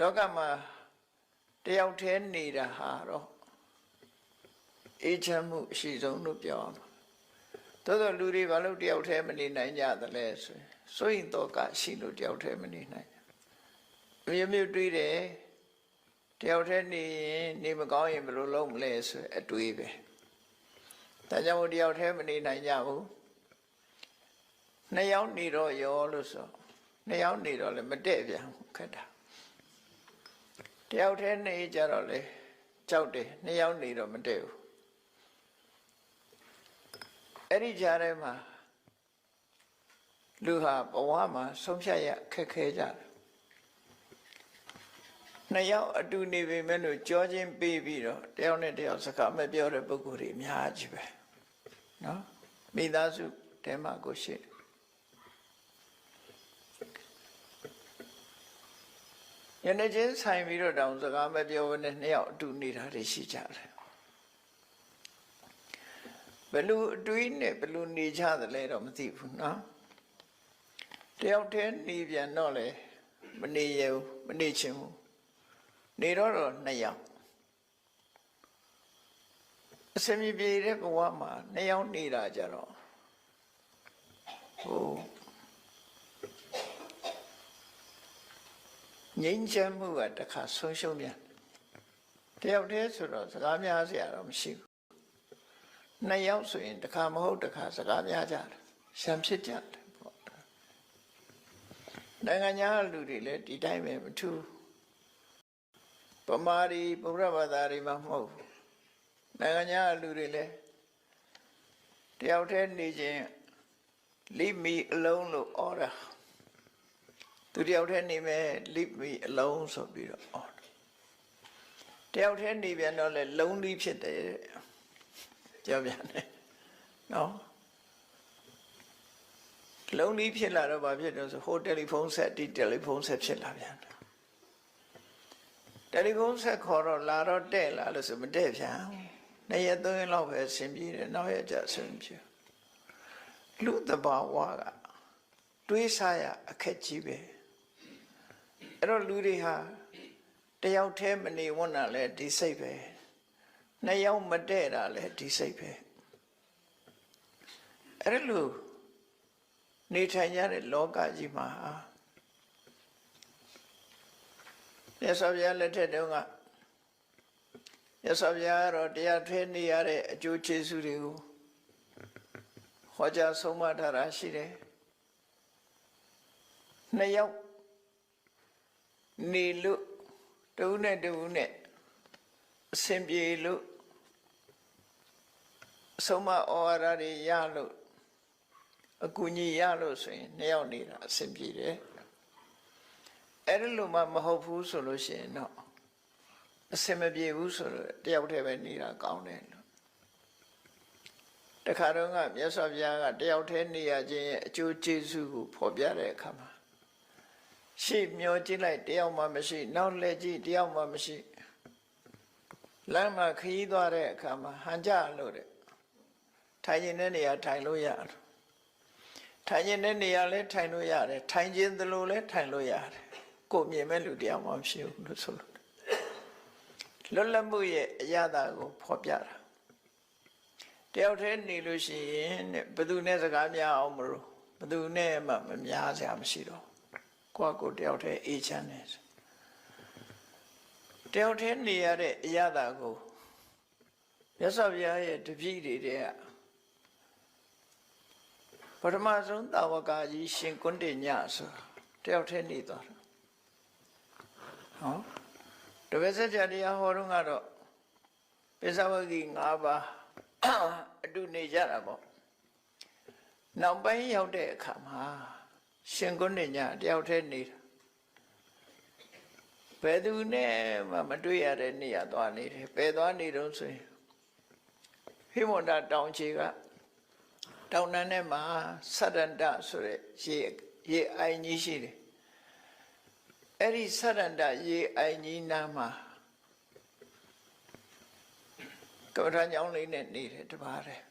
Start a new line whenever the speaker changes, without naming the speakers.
လောကမှာတယောက်တည်းနေတာဟာတော့အေးချမ်းမှုအရှိဆုံးလို့ပြောအောင်သို့သောလူတွေဘာလို့တယောက်တည်းမနေနိုင်ကြသလဲဆိုရင်စိုးရင်တော့ကရှိလို့တယောက်တည်းမနေနိုင်ဘူးမြို့မြို့တွေးတယ်တယောက်တည်းနေရင်နေမကောင်းရင်ဘယ်လိုလုပ်မလဲဆိုအတွေးပဲဒါကြောင့်မို့တယောက်တည်းမနေနိုင်ကြဘူးနှစ်ယောက်နေတော့ရောလို့ဆိုနှစ်ယောက်နေတော့လည်းမတည့်ပြန်ဘူးခက်တာတ ယောက်တည်းနေကြတော့လေကြောက်တယ်နှစ်ယောက်နေတော့မတည့်ဘူးအဲ့ဒီကြားထဲမှာလူဟာဘဝမှာဆုံးဖြတ်ရခက်ခဲကြတယ်နှစ်ယောက်အတူနေပေမဲ့လို့ကြောချင်းပေးပြီးတော့တယောက်နဲ့တယောက်စကားမပြောတဲ့ပုဂ္ဂိုလ်တွေအများကြီးပဲနော်မိသားစုတဲမှာကိုရှိတယ် ယနေ့ချင်းဆိုင်ပြီးတော့တောင်စကားမပြောဘဲနဲ့နှစ်ယောက်အတူနေတာတွေရှိကြတယ်ဘယ်လိုအတွေးနဲ့ဘယ်လိုနေကြသလဲတော့မသိဘူးနော်တယောက်တည်းနေပြန်တော့လေမနေရဘူးမနေချင်ဘူးနေတော့တော့နှစ်ယောက်အစမြပြေတဲ့ဘဝမှာနှစ်ယောက်နေတာကြတော့ဟို ငြိမ်းချမ်းမှုကတစ်ခါဆုံးရှုံးပြန်တယောက်တည်းဆိုတော့စကားများစရာတော့မရှိဘူးနှစ်ယောက်ဆိုရင်တစ်ခါမဟုတ်တစ်ခါစကားများကြတယ်ရှံဖြစ်ကြတယ်ပေါ့နိုင်ငံညာလူတွေလည်းဒီတိုင်းပဲမထူးပမာရီဗုဒ္ဓဘာသာတွေမှာမဟုတ်ဘူးနိုင်ငံညာလူတွေလည်းတယောက်တည်းနေခြင်းလိမီအလုံးလို့ဩတာ သူတယောက်တည်းနေမဲ့လိမီအလုံးဆိုပြီးတော့ဩတာတယောက်တည်းနေပြန်တော့လေလုံးလီဖြစ်တယ်တဲ့ကြောက်ပြန်တယ်နော်လုံးလီဖြစ်လာတော့ဘာဖြစ်တော့ဆိုဟိုတယ်လီဖုန်းဆက်ဒီတယ်လီဖုန်းဆက်ဖြစ်လာပြန်တယ်တယ်လီဖုန်းဆက်ခေါ်တော့လာတော့တဲ့လာလို့ဆိုမတဲ့ပြန်နှစ်ရက်သုံးရက်လောက်ပဲဆင်ပြေတယ်နောက်ရက်ကျဆင်ပြေလူတဘာဝကတွေးစားရအခက်ကြီးပဲ အဲ့တော့လူတွေဟာတယောက်တည်းမနေဝန်းတာလဲဒီစိတ်ပဲနှစ်ယောက်မတည့်တာလဲဒီစိတ်ပဲအဲ့လိုနေထိုင်ကြတဲ့လောကကြီးမှာမြတ်စွာဘုရားလက်ထက်တုန်းကမြတ်စွာဘုရားကတော့တရားထွေးနေရတဲ့အကျိုးကျေးဇူးတွေကိုဟောကြားဆုံးမထားတာရှိတယ်နှစ်ယောက် နေလို့တူနဲ့တူနဲ့အစဉ်ပြေလို့အဆုံးမဩဝါဒတွေရလို့အကူအညီရလို့ဆိုရင်နှစ်ယောက်နေတာအစဉ်ပြေတယ်အဲ့ဒီလိုမှမဟုတ်ဘူးဆိုလို့ရှိရင်တော့အစင်မပြေဘူးဆိုတော့တယောက်တည်းပဲနေတာကောင်းတယ်လို့တခါတော့ကမြတ်စွာဘုရားကတယောက်တည်းနေရခြင်းရဲ့အကျိုးကျေးဇူးကိုဖော်ပြတဲ့အခါမှာ ရှေ့မျောကြည့်လိုက်တယောက်မှမရှိ နောက်လဲကြည့်တယောက်မှမရှိလမ်းမှာခရီးသွားတဲ့အခါမှာဟန်ကြလို့တဲ့ထိုင်ခြင်းတဲ့နေရာထိုင်လို့ရတယ်ထိုင်ခြင်းတဲ့နေရာလဲထိုင်လို့ရတယ်ထိုင်ခြင်းသလိုလဲထိုင်လို့ရတယ်ကိုမြင်မဲ့လူတယောက်မှမရှိဘူးလို့ဆိုလို့လွတ်လပ်မှုရဲ့အရသာကိုဖော်ပြတာတယောက်တည်းနေလို့ရှိရင်တဲ့ဘယ်သူနဲ့စကားများအောင်မလို့ဘယ်သူနဲ့မှမများစရာမရှိတော့ ကိုယ့်ကိုယ်တယောက်တည်းအေးချမ်းနေတယောက်တည်းနေရတဲ့အရသာကိုမြတ်စွာဘုရားရဲ့တပည့်တွေတဲ့ပထမဆုံးတာဝကကြီးရှင်ကွန်းတင်ညဆိုတယောက်တည်းနေသွားတာဟောတပည့်ဆက်ကြတရားဟောတော့ကတော့ပိဿဝဂီ၅ပါးအတူနေကြတာပေါ့နောက်ပိုင်းရောက်တဲ့အခါမှာ ရှင်ကွန်းတင်ညတယောက်တည်းနေတာဘယ်သူနဲ့မှမတွေ့ရတဲ့နေရာသွားနေတယ်ဘယ်သွားနေတော့ဆိုရင်ဟိမန္တတောင်ချေကတောင်တန်းထဲမှာသတ္တန္တဆိုတဲ့ရေရေအိုင်ကြီးရှိတယ်အဲ့ဒီသတ္တန္တရေအိုင်ကြီးနားမှာကမ္ဘာညောင်းလေးနဲ့နေတယ်တပါးတယ်